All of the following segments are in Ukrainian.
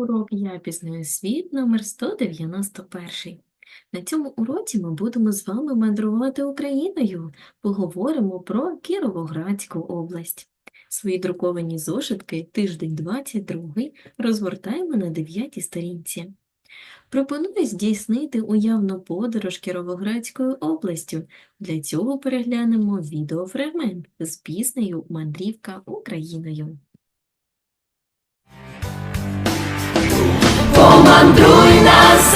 Урок Я пізнаю світ номер 191. На цьому уроці ми будемо з вами мандрувати Україною. Поговоримо про Кіровоградську область. Свої друковані зошитки тиждень 22 розгортаємо на 9 сторінці. Пропоную здійснити уявну подорож Кіровоградською областю. Для цього переглянемо відеофрагмент з піснею Мандрівка Україною.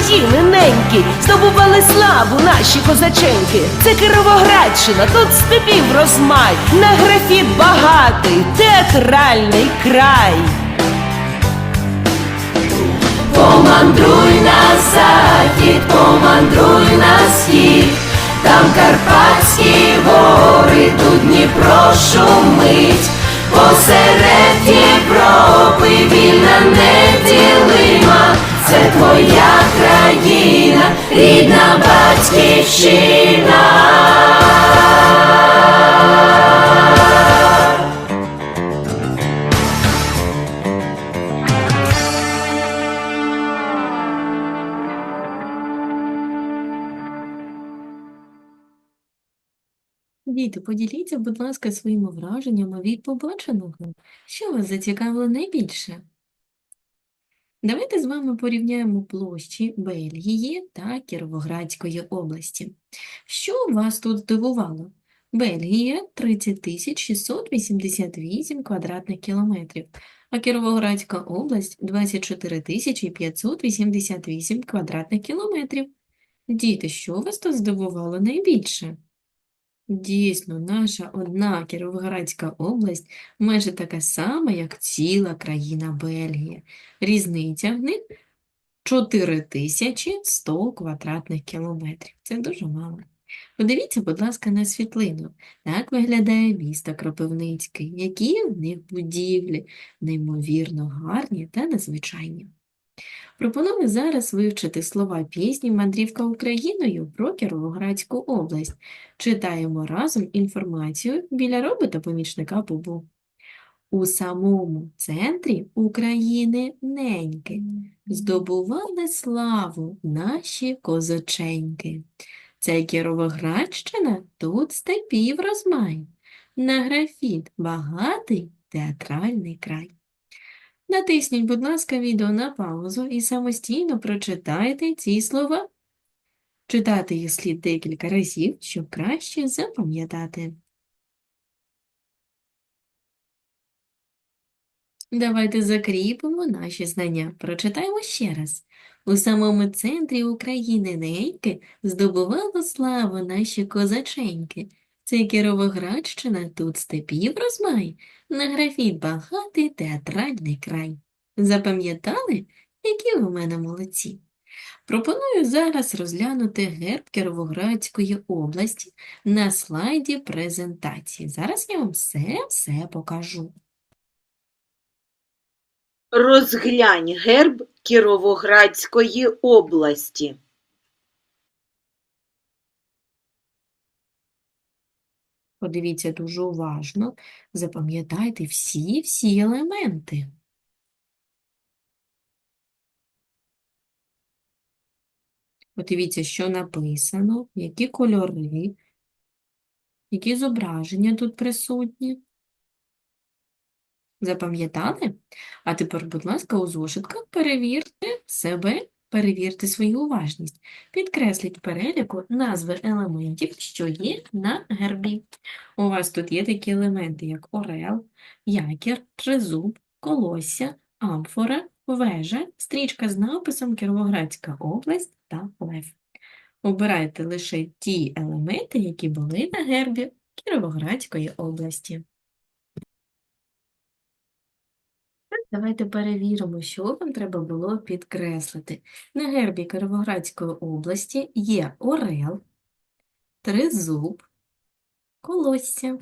Центрі України здобували славу наші козаченьки. Це Кировоградщина, тут степів розмай, на графіт багатий, театральний край. Помандруй на захід, помандруй на схід, там Карпатські гори, тут Дніпро шумить, посеред Європи вільна неділима, це твоя країна, рідна батьківщина. Діти, поділіться, будь ласка, своїми враженнями від побаченого. Що вас зацікавило найбільше? Давайте з вами порівняємо площі Бельгії та Кіровоградської області. Що вас тут здивувало? Бельгія 30 688 квадратних кілометрів, а Кіровоградська область 24 588 квадратних кілометрів. Діти, що вас тут здивувало найбільше? Дійсно, наша одна Кіровоградська область майже така сама, як ціла країна Бельгія. Різниця в них 4100 квадратних кілометрів. Це дуже мало. Подивіться, будь ласка, на світлину. Так виглядає місто Кропивницький. Які в них будівлі, неймовірно гарні та незвичайні. Пропоную зараз вивчити слова пісні «Мандрівка Україною» про Кіровоградську область. Читаємо разом інформацію біля робота помічника Бубу. У самому центрі України неньки здобували славу наші козаченьки. Це Кіровоградщина, тут степів розмай, на графіт багатий театральний край. Натисніть, будь ласка, відео на паузу і самостійно прочитайте ці слова. Читати їх слід декілька разів, щоб краще запам'ятати. Давайте закріпимо наші знання. Прочитаємо ще раз. У самому центрі України неньки здобувало славу наші козаченьки. Це Кіровоградщина, тут степів розмай, на графіт багатий театральний край. Запам'ятали, які ви в мене молодці? Пропоную зараз розглянути герб Кіровоградської області на слайді презентації. Зараз я вам все-все покажу. Розглянь герб Кіровоградської області. Подивіться дуже уважно, запам'ятайте всі-всі елементи. Подивіться, що написано, які кольори, які зображення тут присутні. Запам'ятали? А тепер, будь ласка, у зошитках перевірте себе, перевірте свою уважність. Підкресліть переліку назви елементів, що є на гербі. У вас тут є такі елементи, як орел, якір, тризуб, колосся, амфора, вежа, стрічка з написом Кіровоградська область та лев. Обирайте лише ті елементи, які були на гербі Кіровоградської області. Давайте перевіримо, що вам треба було підкреслити. На гербі Кировоградської області є орел, тризуб, колосся.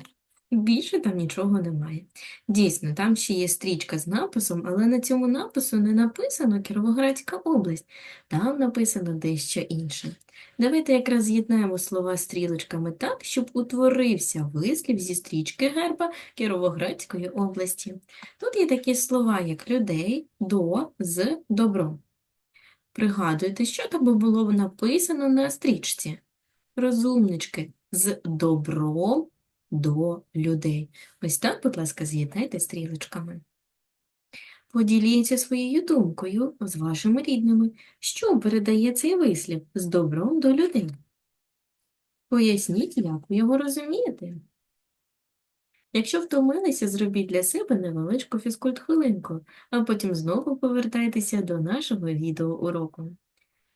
Більше там нічого немає. Дійсно, там ще є стрічка з написом, але на цьому напису не написано Кіровоградська область. Там написано дещо інше. Давайте якраз з'єднаємо слова стрілочками так, щоб утворився вислів зі стрічки герба Кіровоградської області. Тут є такі слова, як людей, до, з, добро. Пригадуйте, що там було написано на стрічці. Розумнички, з добром до людей. Ось так, будь ласка, з'єднайте стрілочками. Поділіться своєю думкою з вашими рідними, що передає цей вислів з добром до людей. Поясніть, як ви його розумієте. Якщо втомилися, зробіть для себе невеличку фізкульт-хвилинку, а потім знову повертайтеся до нашого відеоуроку.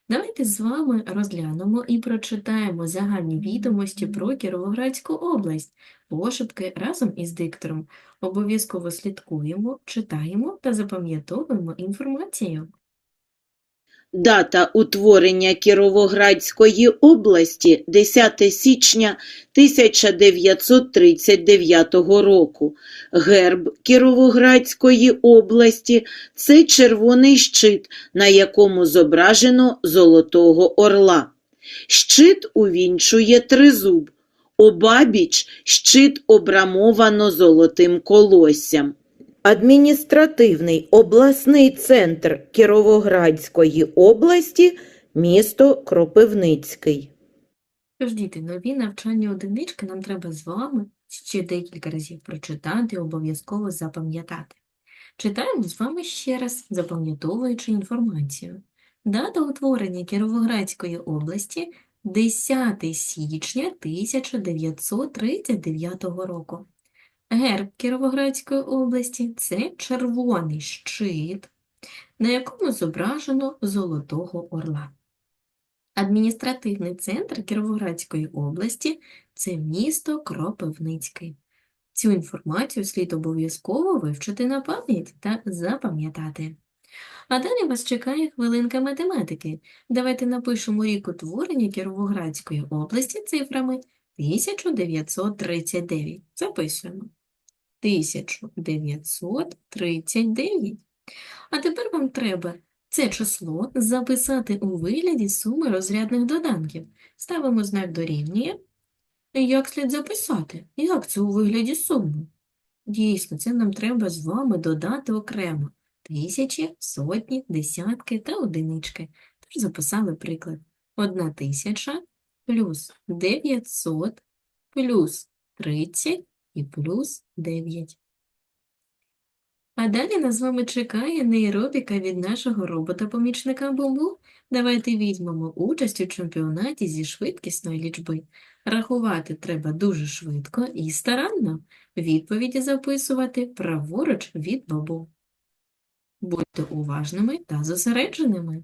Давайте з вами розглянемо і прочитаємо загальні відомості про Кіровоградську область, пошепки разом із диктором. Обов'язково слідкуємо, читаємо та запам'ятовуємо інформацію. Дата утворення Кіровоградської області 10 січня 1939 року. Герб Кіровоградської області – це червоний щит, на якому зображено золотого орла. Щит увінчує тризуб. Обабіч щит обрамовано золотим колоссям. Адміністративний обласний центр Кіровоградської області, місто Кропивницький. Тож, діти, нові навчальні одинички нам треба з вами ще декілька разів прочитати, обов'язково запам'ятати. Читаємо з вами ще раз, запам'ятовуючи інформацію. Дата утворення Кіровоградської області 10 січня 1939 року. Герб Кіровоградської області – це червоний щит, на якому зображено золотого орла. Адміністративний центр Кіровоградської області – це місто Кропивницький. Цю інформацію слід обов'язково вивчити на пам'ять та запам'ятати. А далі вас чекає хвилинка математики. Давайте напишемо рік утворення Кіровоградської області цифрами 1939. Записуємо. 1939. А тепер вам треба це число записати у вигляді суми розрядних доданків. Ставимо знак дорівнює. Як слід записати? Як це у вигляді суми? Дійсно, це нам треба з вами додати окремо. Тисячі, сотні, десятки та одинички. Тож записали приклад. Одна тисяча плюс 900 плюс 30 і плюс 9. А далі нас з вами чекає нейробіка від нашого робота-помічника Бубу. Давайте візьмемо участь у чемпіонаті зі швидкісної лічби. Рахувати треба дуже швидко і старанно. Відповіді записувати праворуч від Бабу. Будьте уважними та зосередженими.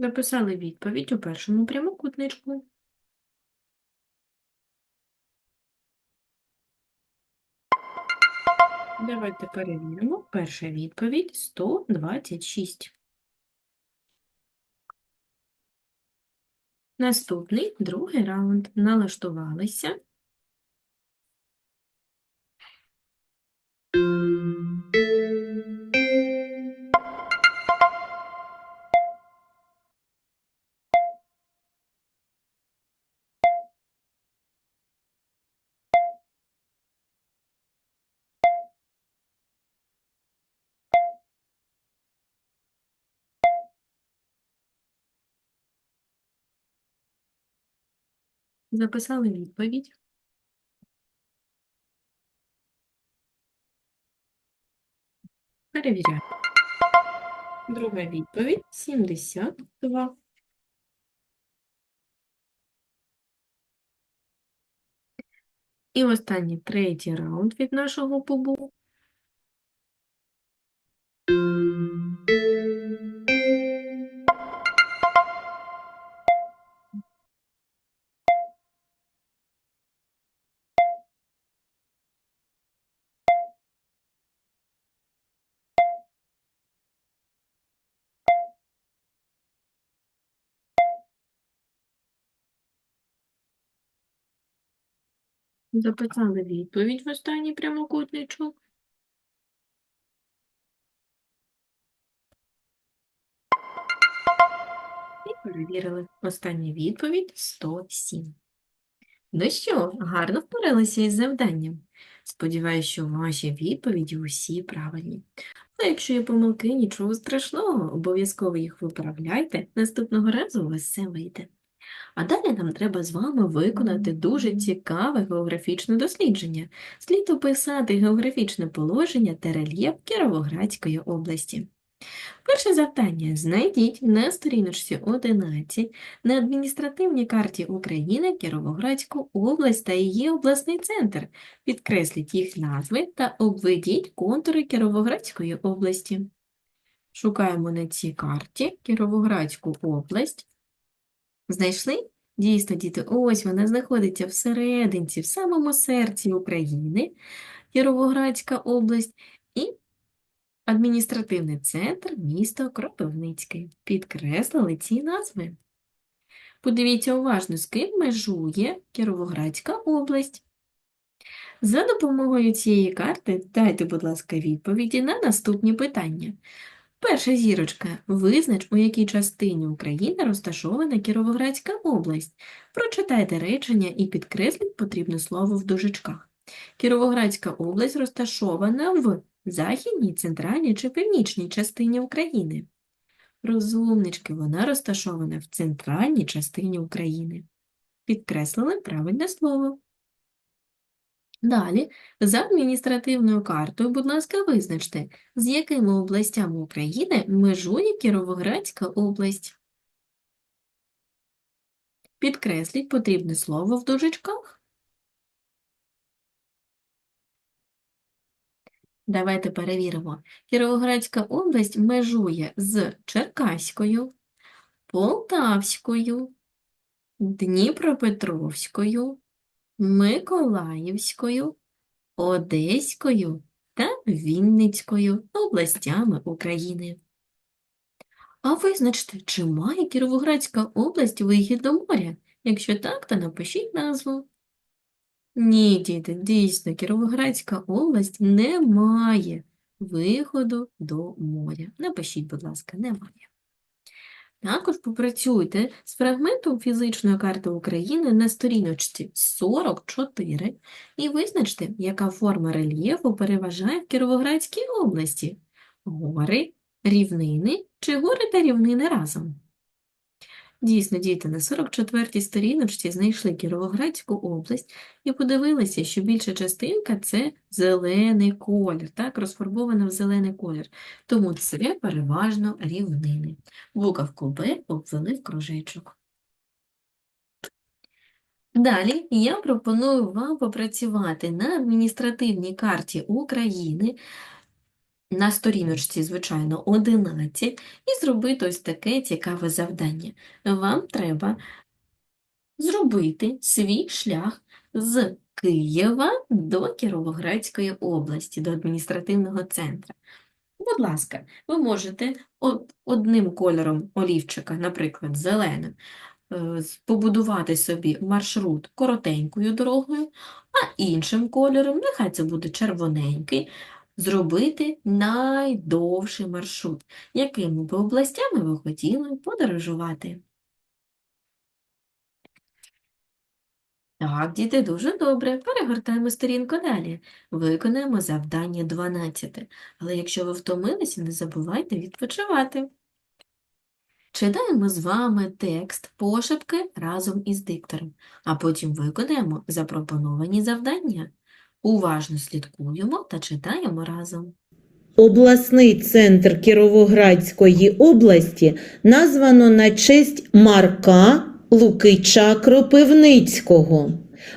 Написали відповідь у першому прямокутничку. Давайте перевіримо. Перша відповідь 126. Наступний другий раунд. Налаштувалися. Записали відповідь. Перевіряємо. Друга відповідь 72. І останній третій раунд від нашого пубу. Записали відповідь в останній прямокутничок. І перевірили. Остання відповідь 107. Ну що, гарно впоралися із завданням. Сподіваюсь, що ваші відповіді усі правильні. А якщо є помилки, нічого страшного, обов'язково їх виправляйте, наступного разу у вас все вийде. А далі нам треба з вами виконати дуже цікаве географічне дослідження. Слід описати географічне положення та рельєф Кіровоградської області. Перше завдання. Знайдіть на сторіночці 11 на адміністративній карті України Кіровоградську область та її обласний центр. Підкресліть їх назви та обведіть контури Кіровоградської області. Шукаємо на цій карті Кіровоградську область. Знайшли? Дійсно, діти, ось вона знаходиться всерединці, в самому серці України, Кіровоградська область і адміністративний центр місто Кропивницький. Підкреслили ці назви. Подивіться уважно, з ким межує Кіровоградська область. За допомогою цієї карти дайте, будь ласка, відповіді на наступні питання. Перша зірочка. Визнач, у якій частині України розташована Кіровоградська область. Прочитайте речення і підкресліть потрібне слово в дужечках. Кіровоградська область розташована в західній, центральній чи північній частині України. Розумнички, вона розташована в центральній частині України. Підкреслили правильне слово. Далі, за адміністративною картою, будь ласка, визначте, з якими областями України межує Кіровоградська область. Підкресліть потрібне слово в дужечках. Давайте перевіримо. Кіровоградська область межує з Черкаською, Полтавською, Дніпропетровською, Миколаївською, Одеською та Вінницькою областями України. А визначте, чи має Кіровоградська область вихід до моря? Якщо так, то напишіть назву. Ні, діти, дійсно, Кіровоградська область не має виходу до моря. Напишіть, будь ласка, немає. Також попрацюйте з фрагментом фізичної карти України на сторіночці 44 і визначте, яка форма рельєфу переважає в Кіровоградській області – гори, рівнини чи гори та рівнини разом. Дійсно, діти на 44-й сторіночці знайшли Кіровоградську область і подивилися, що більша частинка – це зелений колір, так, розфарбована в зелений колір. Тому це переважно рівнини. Буковку Б обвели в кружечок. Далі я пропоную вам попрацювати на адміністративній карті України на сторіночці, звичайно, 11 і зробити ось таке цікаве завдання. Вам треба зробити свій шлях з Києва до Кіровоградської області, до адміністративного центру. Будь ласка, ви можете одним кольором олівчика, наприклад, зеленим, е, побудувати собі маршрут коротенькою дорогою, а іншим кольором, нехай це буде червоненький, зробити найдовший маршрут, якими би областями ви хотіли подорожувати. Так, діти, дуже добре. Перегортаємо сторінку далі. Виконаємо завдання 12. Але якщо ви втомилися, не забувайте відпочивати. Читаємо з вами текст пошепки разом із диктором, а потім виконаємо запропоновані завдання. Уважно слідкуємо та читаємо разом. Обласний центр Кіровоградської області названо на честь Марка Лукича Кропивницького.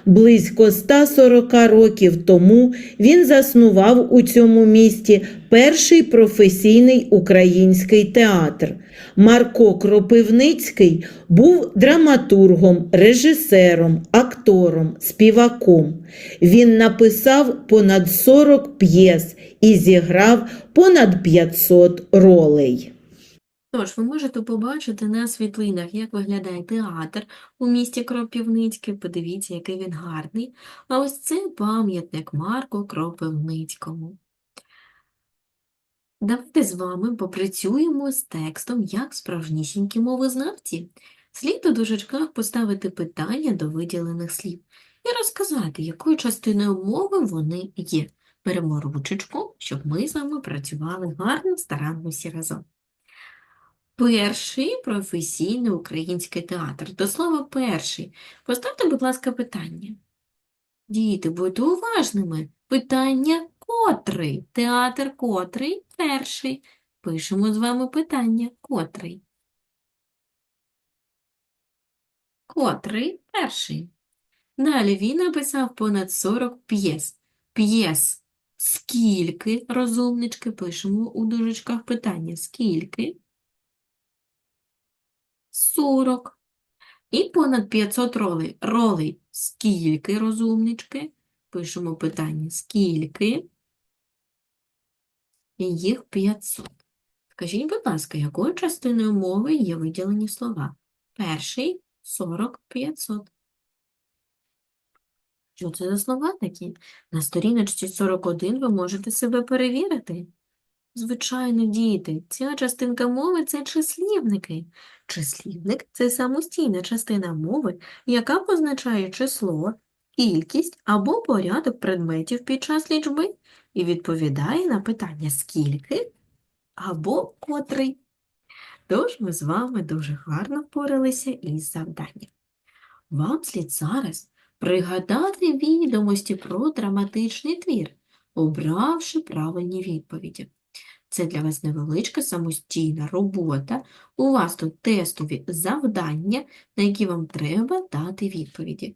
Близько 140 років тому він заснував у цьому місті перший професійний український театр. Марко Кропивницький був драматургом, режисером, актором, співаком. Він написав понад 40 п'єс і зіграв понад 500 ролей. Тож, ви можете побачити на світлинах, як виглядає театр у місті Кропивницьке. Подивіться, який він гарний. А ось це пам'ятник Марку Кропивницькому. Давайте з вами попрацюємо з текстом як справжнісінькі мовознавці. Слід у дужечках поставити питання до виділених слів і розказати, якою частиною мови вони є. Беремо ручечку, щоб ми з вами працювали гарно, старанно всі разом. Перший професійний український театр. До слова перший. Поставте, будь ласка, питання. Діти, будьте уважними. Питання котрий? Театр котрий? Перший. Пишемо з вами питання котрий. Котрий? Перший. Далі він написав понад 40 п'єс. П'єс. Скільки, розумнички, пишемо у дужечках питання. Скільки? 40. І понад 500 ролей. Ролей скільки, розумнички? Пишемо питання скільки? І їх 500. Скажіть, будь ласка, якою частиною мови є виділені слова? Перший 40, 500. Що це за слова такі? На сторіночці 41 ви можете себе перевірити. Звичайно, діти, ця частинка мови – це числівники. Числівник – це самостійна частина мови, яка позначає число, кількість або порядок предметів під час лічби і відповідає на питання «скільки» або «котрий». Тож ми з вами дуже гарно впоралися із завданням. Вам слід зараз пригадати відомості про драматичний твір, обравши правильні відповіді. Це для вас невеличка самостійна робота. У вас тут тестові завдання, на які вам треба дати відповіді.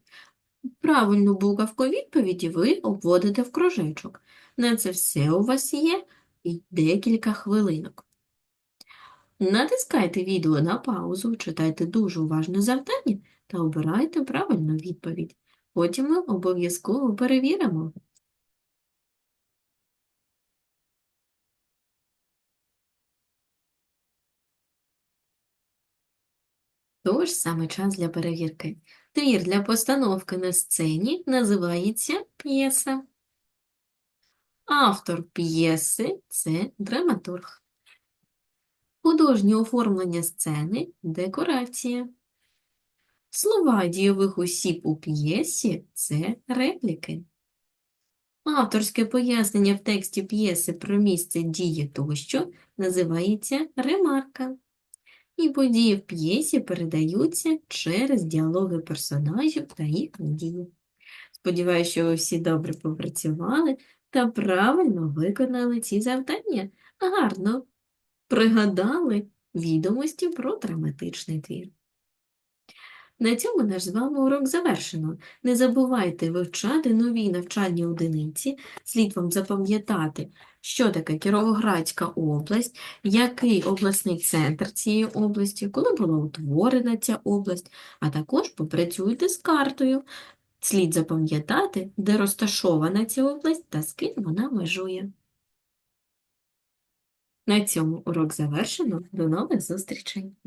Правильну буковку відповіді ви обводите в кружечок. На це все у вас є і декілька хвилинок. Натискайте відео на паузу, читайте дуже уважно завдання та обирайте правильну відповідь. Потім ми обов'язково перевіримо. Тож саме час для перевірки. Твір для постановки на сцені називається п'єса. Автор п'єси – це драматург. Художнє оформлення сцени – декорація. Слова дійових осіб у п'єсі – це репліки. Авторське пояснення в тексті п'єси про місце дії тощо називається ремарка. І події в п'єсі передаються через діалоги персонажів та їх дії. Сподіваюся, що ви всі добре попрацювали та правильно виконали ці завдання. Гарно пригадали відомості про драматичний твір. На цьому наш з вами урок завершено. Не забувайте вивчати нові навчальні одиниці. Слід вам запам'ятати, що таке Кіровоградська область, який обласний центр цієї області, коли була утворена ця область, а також попрацюйте з картою. Слід запам'ятати, де розташована ця область та з ким вона межує. На цьому урок завершено. До нових зустрічей!